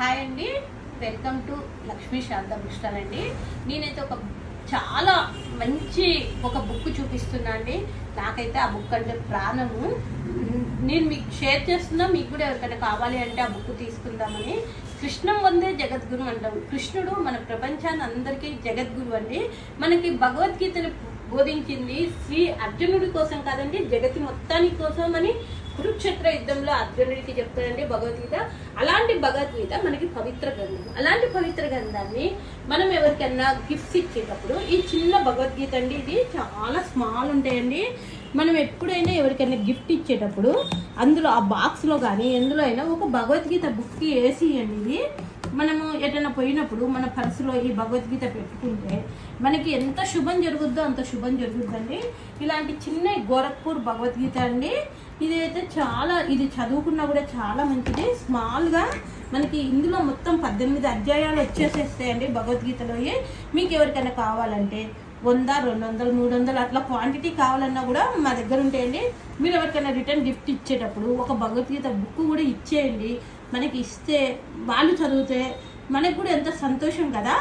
Hi అండి. Welcome to Lakshmi Sharada పుస్తకాలు అండి. నేనైతే ఒక చాలా మంచి ఒక బుక్ చూపిస్తున్నా అండి. నాకైతే ఆ బుక్ అంటే ప్రాణము. నేను మీకు షేర్ చేస్తున్నా మీకు కూడా ఎవరికైనా కావాలి అంటే ఆ బుక్ తీసుకుందామని. కృష్ణం వందే జగద్గురు అంటాము కృష్ణుడు మన ప్రపంచాన్ని అందరికీ జగద్గురు అండి. మనకి భగవద్గీతను బోధించింది శ్రీ అర్జునుడి కోసం కాదండి జగతి మొత్తానికి కోసం అని కురుక్షేత్ర యుద్ధంలో అర్జునుడికి చెప్తాడండి భగవద్గీత. అలాంటి భగవద్గీత మనకి పవిత్ర గ్రంథం. అలాంటి పవిత్ర గ్రంథాన్ని మనం ఎవరికైనా గిఫ్ట్స్ ఇచ్చేటప్పుడు ఈ చిన్న భగవద్గీత అండి ఇది చాలా స్మాల్ ఉంటాయండి. మనం ఎప్పుడైనా ఎవరికైనా గిఫ్ట్ ఇచ్చేటప్పుడు అందులో ఆ బాక్స్లో కానీ ఎందులో అయినా ఒక భగవద్గీత బుక్కి వేసి అనేది మనము ఎటైనా పోయినప్పుడు మన పర్సులో ఈ భగవద్గీత పెట్టుకుంటే మనకి ఎంత శుభం జరుగుద్దో అంత శుభం జరుగుద్దండి. ఇలాంటి చిన్న గోరఖ్పూర్ భగవద్గీత అండి. ఇది అయితే చాలా ఇది చదువుకున్నా కూడా చాలా మంచిది. స్మాల్గా మనకి ఇందులో మొత్తం పద్దెనిమిది అధ్యాయాలు వచ్చేసేస్తాయండి భగవద్గీతలో. మీకు ఎవరికైనా కావాలంటే వంద రెండు వందలు మూడు వందలు అట్లా క్వాంటిటీ కావాలన్నా కూడా మా దగ్గర ఉంటాయండి. మీరు ఎవరికైనా రిటర్న్ గిఫ్ట్ ఇచ్చేటప్పుడు ఒక భగవద్గీత బుక్ కూడా ఇచ్చేయండి. మనకి ఇస్తే వాళ్ళు చదివితే మనకు కూడా ఎంత సంతోషం కదా?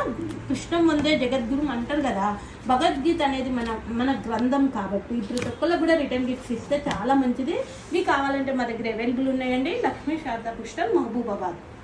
కృష్ణం ముందే జగద్గురు అంటారు కదా భగవద్గీత అనేది మన మన గ్రంథం కాబట్టి. ప్రతి ఒక్కళ్ళు కూడా రిటర్న్ గిఫ్ట్స్ ఇస్తే చాలా మంచిది. మీకు కావాలంటే మా దగ్గర అవైలబుల్ ఉన్నాయండి. లక్ష్మీ శారదా పుష్పం మహబూబాబాద్.